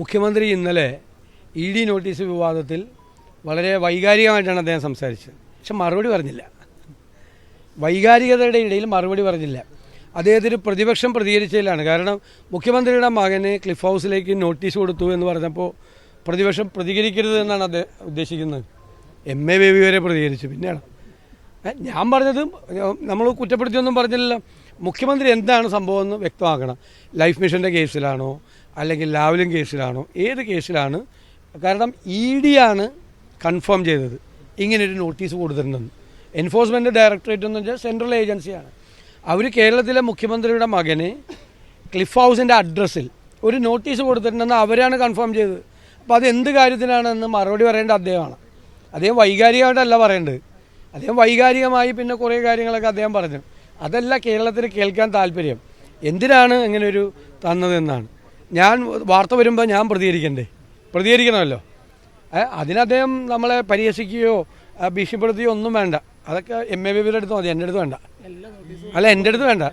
മുഖ്യമന്ത്രി ഇന്നലെ E D notice വിവാദത്തിൽ വളരെ വൈകാരികമായിട്ടാണ് അദ്ദേഹം സംസാരിച്ചത്. പക്ഷെ മറുപടി പറഞ്ഞില്ല. വൈകാരികതയുടെ ഇടയിൽ മറുപടി പറഞ്ഞില്ല. അദ്ദേഹത്തിന് പ്രതിപക്ഷം പ്രതികരിച്ചതിലാണ്. കാരണം മുഖ്യമന്ത്രിയുടെ മകന് ക്ലിഫ് ഹൗസിലേക്ക് നോട്ടീസ് കൊടുത്തു എന്ന് പറഞ്ഞപ്പോൾ പ്രതിപക്ഷം പ്രതികരിക്കരുത് എന്നാണ് അദ്ദേഹം ഉദ്ദേശിക്കുന്നത്. എം എ ബേബി വരെ പ്രതികരിച്ചു. പിന്നെയാണ്. ഞാൻ പറഞ്ഞത് നമ്മൾ കുറ്റപ്പെടുത്തിയൊന്നും പറഞ്ഞില്ലല്ലോ. മുഖ്യമന്ത്രി എന്താണ് സംഭവം എന്ന് വ്യക്തമാക്കണം. ലൈഫ് മിഷന്റെ കേസിലാണോ അല്ലെങ്കിൽ ലാവലിൻ കേസിലാണോ ഏത് കേസിലാണ്? കാരണം ഇ ഡി ആണ് കൺഫേം ചെയ്തത്. ഇങ്ങനൊരു നോട്ടീസ് കൊടുത്തിട്ടുണ്ടെന്ന് എൻഫോഴ്സ്മെന്റ് ഡയറക്ടറേറ്റ് എന്ന് വെച്ചാൽ സെൻട്രൽ ഏജൻസിയാണ് അവർ കേരളത്തിലെ മുഖ്യമന്ത്രിയുടെ മകന് ക്ലിഫ് ഹൗസിന്റെ അഡ്രസ്സിൽ ഒരു നോട്ടീസ് കൊടുത്തിട്ടുണ്ടെന്ന് അവരാണ് കൺഫേം ചെയ്തത്. അപ്പോൾ അത് എന്ത് കാര്യത്തിനാണെന്ന് മറുപടി പറയേണ്ട അദ്ദേഹമാണ്. അദ്ദേഹം വൈകാരികമായിട്ടല്ല പറയേണ്ടത്. അദ്ദേഹം വൈകാരികമായി പിന്നെ കുറേ കാര്യങ്ങളൊക്കെ അദ്ദേഹം പറഞ്ഞു. അതല്ല കേരളത്തിന് കേൾക്കാൻ താല്പര്യം. എന്തിനാണ് ഇങ്ങനെ ഒരു തന്നതെന്നാണ്. ഞാൻ വാർത്ത വരുമ്പോൾ ഞാൻ പ്രതികരിക്കണ്ടേ? പ്രതികരിക്കണമല്ലോ. അതിനദ്ദേഹം അതിന് അദ്ദേഹം നമ്മളെ പരിഹസിക്കുകയോ ഭീഷണിപ്പെടുത്തുകയോ ഒന്നും വേണ്ട. അതൊക്കെ എം എ ബിയുടെ അടുത്ത് മതി. എന്റെ അടുത്ത് വേണ്ട. അല്ല എന്റെ അടുത്ത് വേണ്ട.